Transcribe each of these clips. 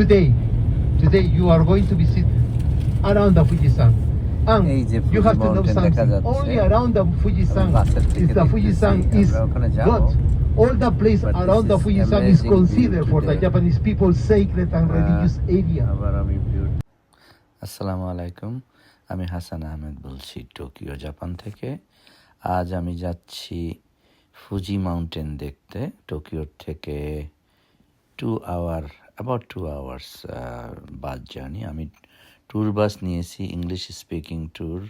today, today you are going to visit around the Fujisan. এই যে And you Fuji have to know something. Only around the Fujisan is the Fujisan is good. All the place But around the Fujisan is considered for the. Japanese people sacred and Uh, religious area. আসসালামু আলাইকুম আমি হাসান আহমেদ বলছি Tokyo Japan থেকে আজ আমি যাচ্ছি Fuji mountain দেখতে টোকিওর থেকে two hour about two hours bus journey আমি ট্যুর বাস নিয়েছি ইংলিশ স্পিকিং ট্যুর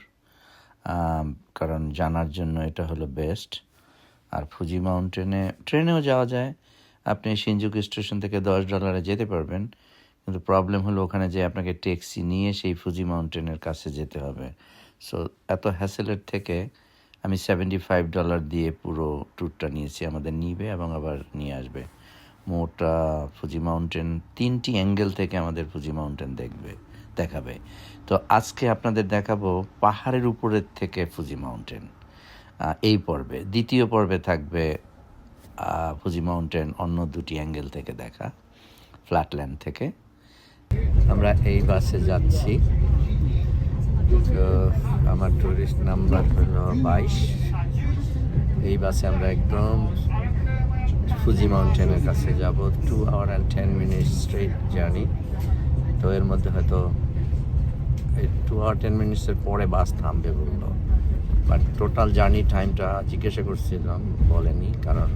কারণ জানার জন্য এটা হলো বেস্ট আর ফুজি মাউন্টেনে ট্রেনেও যাওয়া যায়। আপনি সিনজুকু স্টেশন থেকে দশ ডলারে যেতে পারবেন। কিন্তু প্রবলেম হলো ওখানে যে আপনাকে ট্যাক্সি নিয়ে সেই ফুজি মাউন্টেনের কাছে যেতে হবে। সো এত হ্যাসেলের থেকে আমি সেভেন্টি ফাইভ ডলার দিয়ে পুরো ট্যুরটা নিয়েছি। আমাদের নিবে এবং আবার নিয়ে আসবে। মোট ফুজি মাউন্টেন তিনটি অ্যাঙ্গেল থেকে আমাদের ফুজি মাউন্টেন দেখবে, দেখাবে। তো আজকে আপনাদের দেখাবো পাহাড়ের উপরের থেকে ফুজি মাউন্টেন এই পর্বে। দ্বিতীয় পর্বে থাকবে ফুজি মাউন্টেন অন্য দুটি অ্যাঙ্গেল থেকে দেখা ফ্ল্যাটল্যান্ড থেকে। আমরা এই বাসে যাচ্ছি আমার টুরিস্ট নাম্বার হলো বাইশ। এই বাসে আমরা একদম ফুজি মাউন্টেনের কাছে যাব two hour and ten minute straight journey তো এর মধ্যে হয়তো টু আওয়ার টেন মিনিটসের পরে বাস থামবে বলল। বাট টোটাল জার্নি টাইমটা জিজ্ঞাসা করছিলাম, বলেনি, কারণ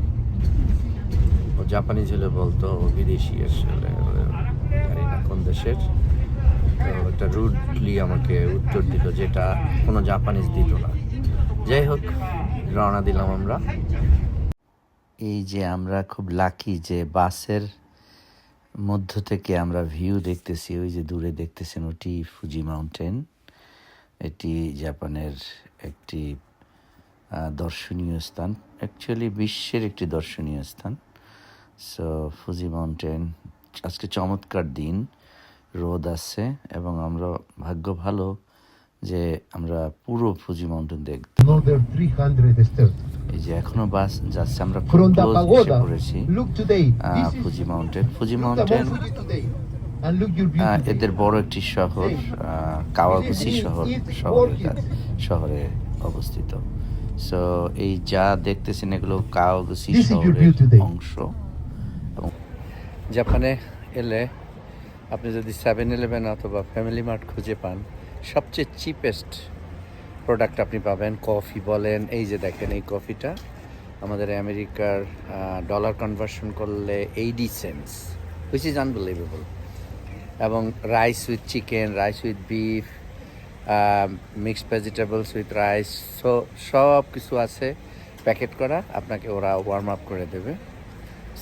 ও জাপানিজ হলে বলতো, ও বিদেশি আসলে কোন দেশের। তো একটা রুটলি আমাকে উত্তর দিল যেটা কোনো জাপানিজ দিত না। যাই হোক, রওনা দিলাম আমরা। এই যে আমরা খুব লাকি যে বাসের মধ্য থেকে আমরা ভিউ দেখতেছি, ওই যে দূরে দেখতেছেন ওটি ফুজি মাউন্টেন এটি জাপানের একটি দর্শনীয় স্থান। অ্যাকচুয়ালি বিশ্বের একটি দর্শনীয় স্থান। সো ফুজি মাউন্টেন আজকে চমৎকার দিন, রোদ আছে এবং আমরা, ভাগ্য ভালো যে আমরা পুরো ফুজি মাউন্টেন দেখ Another 300 steps. এই যে এখনও বাস যাচ্ছে আমরা is Fuji mountain Fuji mountain. এদের বড় একটি শহর কাওয়াগুচি শহর শহরে শহরে অবস্থিত। সো এই যা দেখতেছেন এগুলো কাওয়াগুচি শহরের অংশ। এবং জাপানে এলে আপনি যদি সেভেন ইলেভেন অথবা ফ্যামিলি মার্ট খুঁজে পান সবচেয়ে চিপেস্ট প্রোডাক্ট আপনি পাবেন, কফি বলেন, এই যে দেখেন এই কফিটা, আমাদের আমেরিকার ডলার কনভার্সন করলে eighty cents which is unbelievable এবং rice with chicken rice with beef mixed vegetables with rice so সব কিছু আছে প্যাকেট করা, আপনাকে ওরা ওয়ার্ম আপ করে দেবে।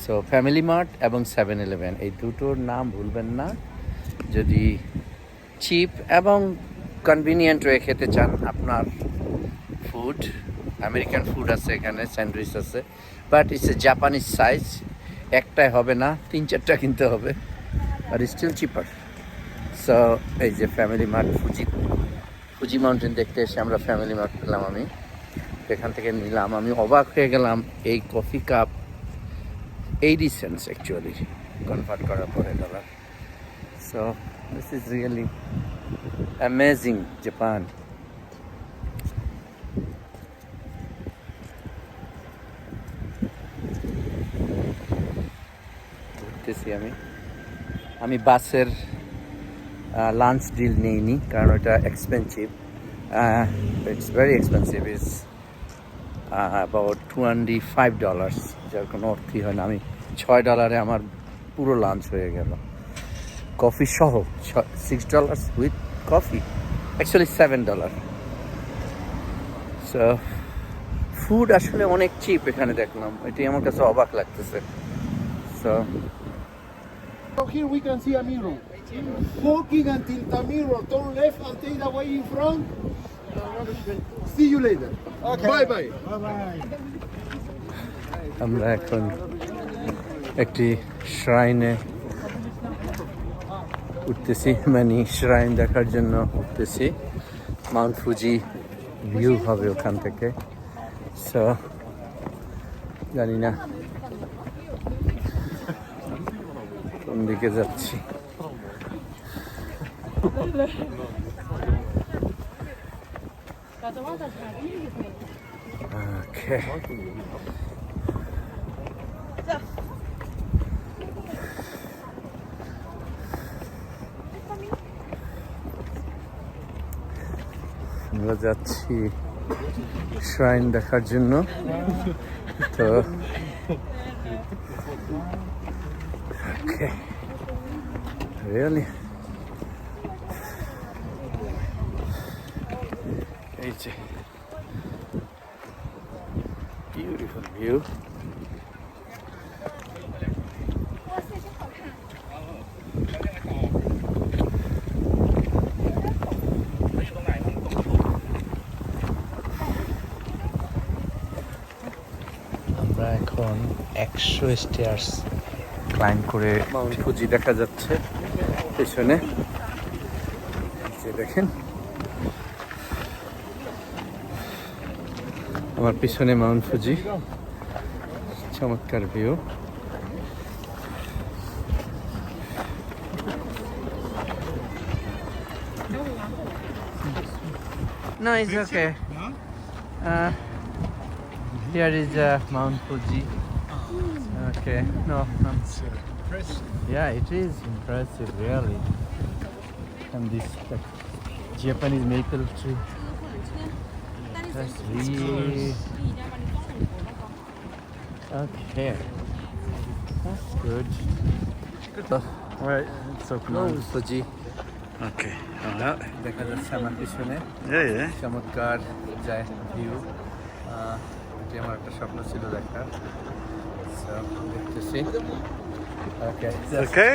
সো ফ্যামিলি মার্ট এবং সেভেন ইলেভেন এই দুটোর নাম ভুলবেন না। যদি চিপ এবং কনভিনিয়েন্ট হয়ে খেতে চান, আপনার ফুড আমেরিকান ফুড আছে এখানে স্যান্ডউইচ আছে but it's a Japanese size একটাই হবে না, তিন চারটা কিনতে হবে আর স্টিল চিপার সো এই যে family mart Fuji Fuji mountain দেখতে এসে আমরা ফ্যামিলি মার্ট পেলাম আমি, এখান থেকে নিলাম, আমি অবাক হয়ে গেলাম, এই coffee cup eighty cents actually convert করার পরে dollar so this is really amazing Japan ঘুরতেছি আমি। আমি বাসের লাঞ্চ ডিল নিইনি, কারণ ওটা expensive it's very expensive is about twenty five dollars যার কোনো অর্থই হয় না। আমি ছয় ডলারে আমার পুরো লাঞ্চ হয়ে গেল। কফি সহ six dollars with coffee actually seven dollar so food আসলে অনেক চিপ এখানে দেখলাম এটি আমার কাছে অবাক লাগতেছে so So here we can see a mirror. Walking until the mirror, turn left and take the way in front. See you later. Okay. Bye bye. আমরা এখন একটি শ্রাইনে উঠতেছি মানে শ্রাইন দেখার জন্য উঠতেছি। মাউন্ট ফুজি ভিউ হবে ওখান থেকে। সো জানি না কোন দিকে যাচ্ছি? Okay. আমরা যাচ্ছি শ্রাইন দেখার জন্য তো Okay. Really? এই যে beautiful view. এখন একশো স্টেয়ার্স ক্লাইম করে মাউন্ট ফুজি দেখা যাচ্ছে পেছনে। দেখেন। আমার পিছনে মাউন্ট ফুজি। চমৎকার view No, it's okay. Uh, Here is uh, Mount Fuji. Okay, no, no. Yeah, it is impressive, really. And this like, Japanese maple tree. That's really... Okay. That's good. Oh, All right. so close. Fuji. Okay. देखा Yeah. Yeah. चमत्कार Jai view এটি আমার একটা স্বপ্ন ছিল দেখার। দেখতেছি। ওকে Okay.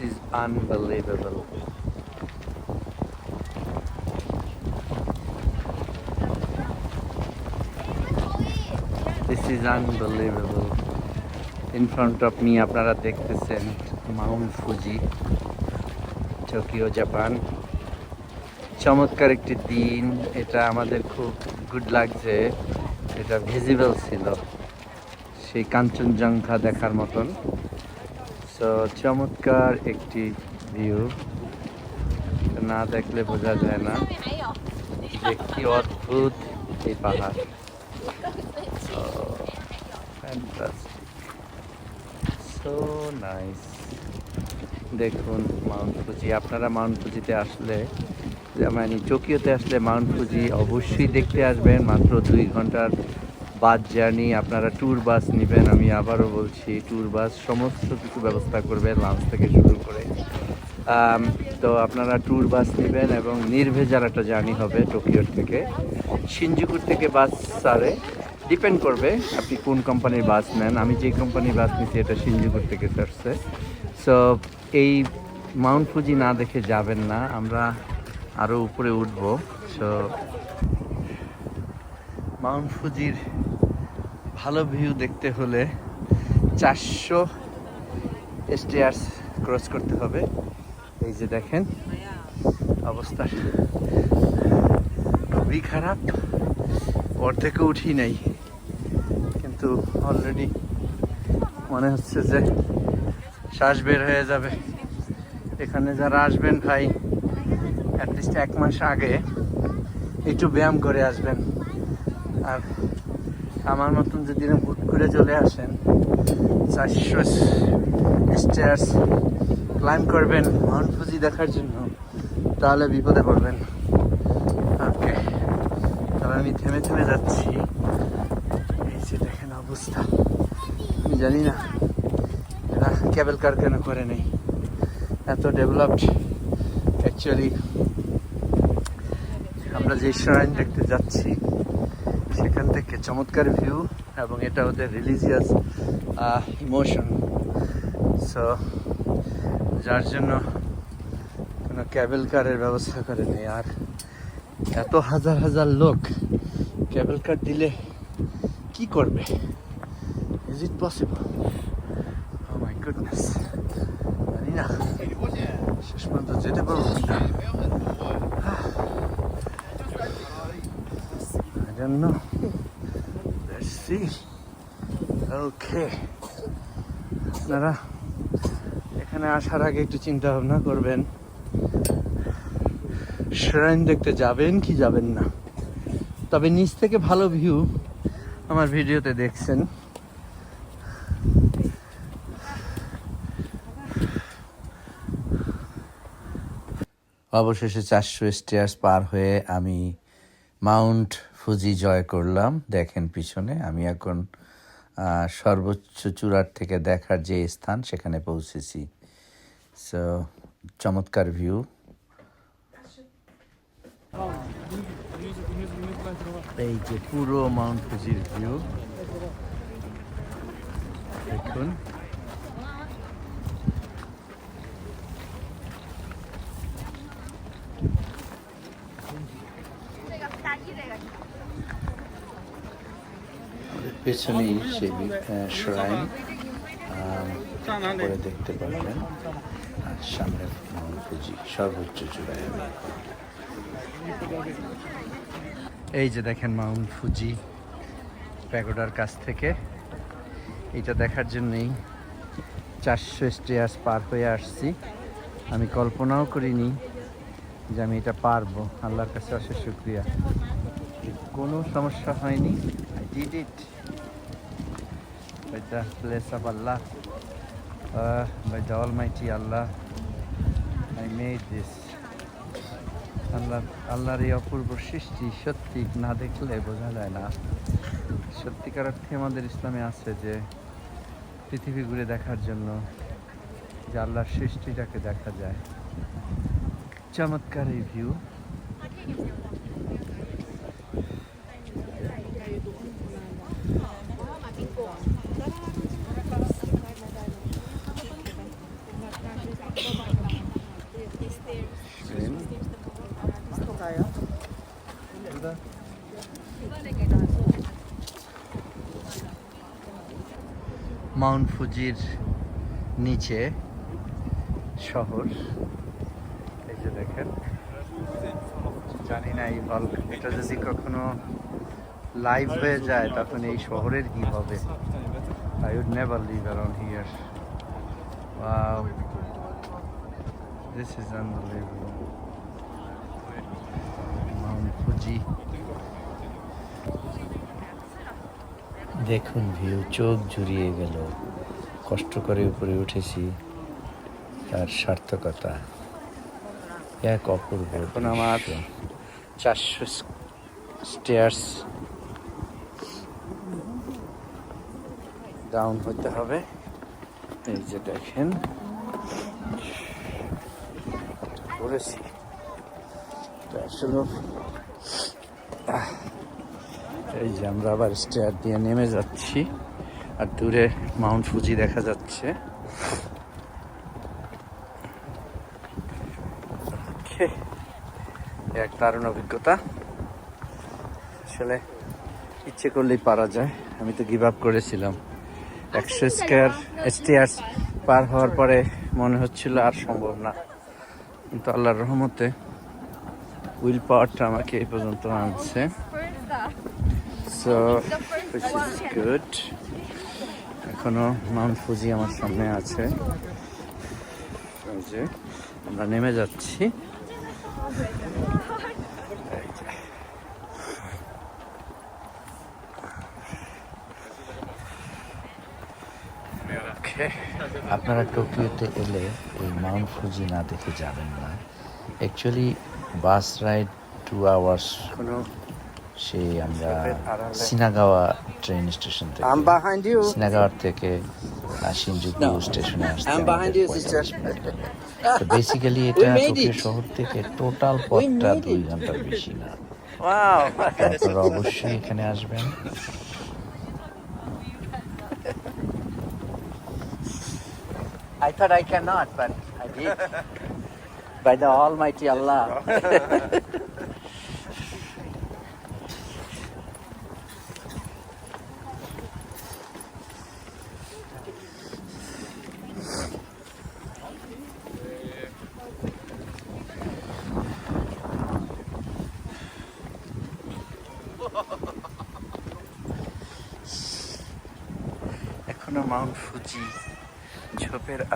This is unbelievable. This is unbelievable. In front of me, আপনারা দেখতেছেন মাউন্ট ফুজি টোকিও জাপান চমৎকার একটি দিন। এটা আমাদের খুব গুড লাগছে। এটা ভিজিবল ছিল। সেই কাঞ্চনজঙ্ঘা দেখার মতন। সো চমৎকার একটি ভিউ না দেখলে বোঝা যায় না কি অদ্ভুত এই পাহাড়। সো নাইস দেখুন মাউন্ট ফুজি আপনারা মাউন্ট ফুজিতে আসলে মানে টোকিওতে আসলে মাউন্ট ফুজি অবশ্যই দেখতে আসবেন। মাত্র দুই ঘণ্টার বাস জার্নি, আপনারা ট্যুর বাস নেবেন, আমি আবারও বলছি ট্যুর বাস সমস্ত কিছু ব্যবস্থা করবে লাঞ্চ থেকে শুরু করে। তো আপনারা ট্যুর বাস নেবেন এবং নির্ভেজাল একটা জার্নি হবে টোকিওর থেকে। সিনজুকুর থেকে বাস সারে ডিপেন্ড করবে আপনি কোন কোম্পানির বাস নেন। আমি যে কোম্পানির বাস নিচ্ছি এটা সিনজুকুর থেকে ছাড়ছে। সো এই মাউন্ট ফুজি না দেখে যাবেন না, আমরা আরও উপরে উঠব। সো মাউন্ট ফুজির ভালো ভিউ দেখতে হলে চারশো স্টেয়ার্স ক্রস করতে হবে। এই যে দেখেন অবস্থা খুবই খারাপ। অর্ধেকে উঠি নাই। কিন্তু অলরেডি মনে হচ্ছে যে শ্বাস বের হয়ে যাবে। এখানে যারা আসবেন ভাই অ্যাটলিস্ট এক মাস আগে একটু ব্যায়াম করে আসবেন। আর আমার মতন যদি হুট করে চলে আসেন, চারশো স্টেয়ার্স ক্লাইম করবেন মাউন্ট ফুজি দেখার জন্য, তাহলে বিপদে পড়বেন ওকে তবে আমি থেমে থেমে যাচ্ছি। এই যে দেখেন অবস্থা। আমি জানি না, এরা ক্যাবেল কার কেন করে নেই। এত ডেভেলপড অ্যাকচুয়ালি আমরা যে শ্রাইন দেখতে যাচ্ছি সেখান থেকে চমৎকার ভিউ এবং এটা ওদের রিলিজিয়াস ইমোশন সো যার জন্য কোনো ক্যাবেল কারের ব্যবস্থা করে নেই। আর এত হাজার হাজার লোক কেবল কার দিলে কি করবে? Is it possible my goodness জানি না। শেষ পর্যন্ত যেতে পারব না I don't know. Let's see. Okay. আপনারা এখানে আসার আগে একটু চিন্তা ভাবনা করবেন শ্রাইন দেখতে যাবেন কি যাবেন না তবে নিচ থেকে ভালো ভিউ আমার ভিডিওতে দেখছেন অবশেষে চারশো স্টেয়ার্স পার হয়ে আমি মাউন্ট ফুজি জয় করলাম। দেখেন পিছনে, আমি এখন সর্বোচ্চ চূড়ার থেকে দেখার যে স্থান, সেখানে পৌঁছেছি। সো চমৎকার ভিউ এই যে পুরো মাউন্ট ফুজির ভিউ দেখুন। পেছনেই সেই শ্রাইন করে দেখতে পারবেন। আর সামনে ফুজি সর্বোচ্চ চূড়ায় এই যে দেখেন মাউন্ট ফুজি প্যাগোডার কাছ থেকে। এটা দেখার জন্যই চারশো স্টেয়ার্স পার হয়ে আসছি। আমি কল্পনাও করিনি যে আমি এটা পারব। আল্লাহর কাছে অশেষ শুক্রিয়া। কোনো সমস্যা হয়নি। I did it by the bless of Allah, uh, by the Almighty Allah, I made this. Allah আল্লাহর এই অপূর্ব সৃষ্টি সত্যি না দেখলে বোঝা যায় না। সত্যিকার অর্থে আমাদের ইসলামে আছে যে পৃথিবী ঘুরে দেখার জন্য যে আল্লাহর সৃষ্টিটাকে দেখা যায়। চমৎকার এই ভিউ মাউন্ট ফুজির নিচে শহর এই যে দেখেন জানি না এই বল এটা যদি কখনো লাইভ হয়ে যায়, তখন এই শহরের কি হবে I would never live around here Wow. This is. Mount Fuji. দেখুন ভিউ চোখ জুড়িয়ে গেল। কষ্ট করে উপরে উঠেছি তার সার্থকতা। এক অপূর্ব এখন আমার চারশো স্টেয়ার্স ডাউন হতে হবে। এই যে দেখেন করেছি আসলে এই যে আমরা আবার স্টেয়ার দিয়ে নেমে যাচ্ছি, আর দূরে মাউন্ট ফুজি দেখা যাচ্ছে। এক দারুণ অভিজ্ঞতা। আসলে ইচ্ছে করলেই পারা যায়, আমি তো গিভ আপ করেছিলাম। একশো স্কোয়ার স্টেয়ার্স পার হওয়ার পরে মনে হচ্ছিল আর সম্ভব না। কিন্তু আল্লাহর রহমতে উইল পাওয়ারটা আমাকে এই পর্যন্ত আনছে। সো which is গুড এখনও মাউন্ট ফুজি আমার সামনে আছে। যে, আমরা নেমে যাচ্ছি। আপনারা টোকিওতে এলে এই মাউন্ট ফুজি না দেখে যাবেন না। Actually bus ride two hours সেই আমরা সিনাগাওয়া ট্রেন স্টেশন থেকে সিনাগাওয়ার থেকে সিনজুকু স্টেশনে আসতে বেসিক্যালি এটা টোকিও শহর থেকে টোটাল বেশি না। আপনারা অবশ্যই এখানে আসবেন। I thought I cannot,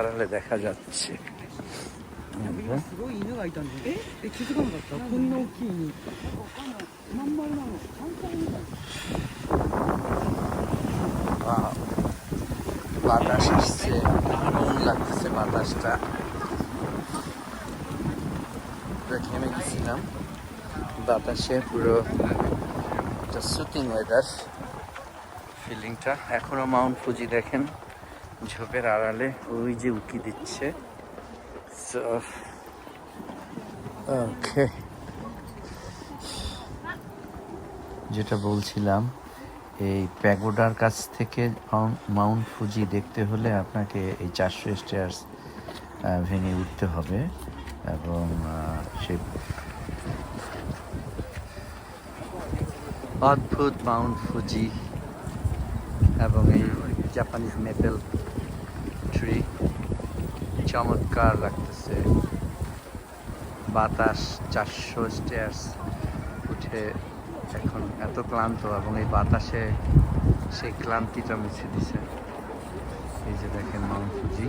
たい。Wow. বাতাস আসছে লাগতেছে বাতাসটা ঘেমে গেছিলাম বাতাসে পুরো একটা সুতিং ওয়েদার ফিলিংটা এখনও মাউন্ট ফুজি দেখেন ঝোপের আড়ালে ওই যে উকি দিচ্ছে। ওকে যেটা বলছিলাম, এই প্যাগোডার কাছ থেকে মাউন্ট- ফুজি দেখতে হলে আপনাকে এই চারশো স্টেয়ার্স ভেঙে উঠতে হবে এবং সেই অদ্ভুত মাউন্ট ফুজি এবং এই জাপানিজ মেপেল ট্রি চমৎকার লাগতেছে। বাতাস, চারশো স্টেয়ার্স উঠে এখন এত ক্লান্ত এবং এই বাতাসে সেই ক্লান্তিটা মুছে দিছে। এই যে দেখেন মাউন্ট ফুজি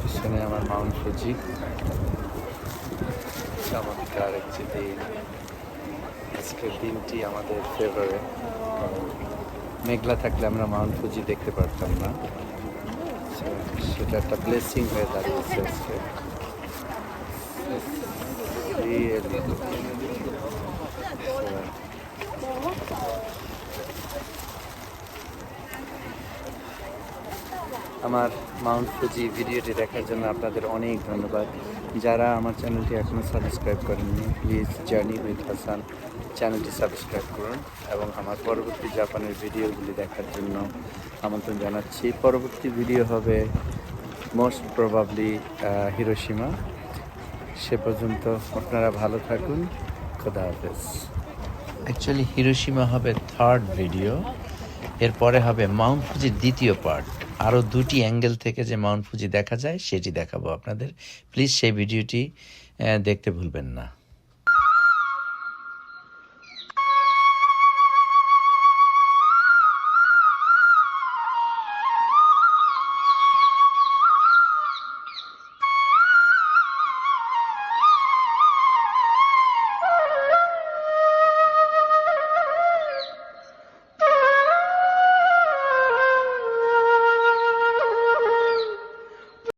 পিছনে a চমৎকার একটি দিন আজকের দিনটি আমাদের ফেভারে মেঘলা থাকলে আমরা মাউন্ট ফুজি দেখতে পারতাম না সেটা একটা ব্লেসিং হয়ে দাঁড়িয়েছে আজকে আমার মাউন্ট ফুজি ভিডিওটি দেখার জন্য আপনাদের অনেক ধন্যবাদ। যারা আমার চ্যানেলটি এখনও সাবস্ক্রাইব করেননি, প্লিজ জার্নি উইথ হাসান চ্যানেলটি সাবস্ক্রাইব করুন এবং আমার পরবর্তী জাপানের ভিডিওগুলি দেখার জন্য আমন্ত্রণ জানাচ্ছি। পরবর্তী ভিডিও হবে মোস্ট প্রবাবলি হিরোসীমা সে পর্যন্ত আপনারা ভালো থাকুন। খোদা হাফেজ। অ্যাকচুয়ালি হিরোসীমা হবে থার্ড ভিডিও এরপরে হবে মাউন্ট ফুজির দ্বিতীয় পার্ট আরও দুটি অ্যাঙ্গেল থেকে যে মাউন্ট ফুজি দেখা যায়, সেটি দেখাবো আপনাদের। প্লিজ সেই ভিডিওটি দেখতে ভুলবেন না।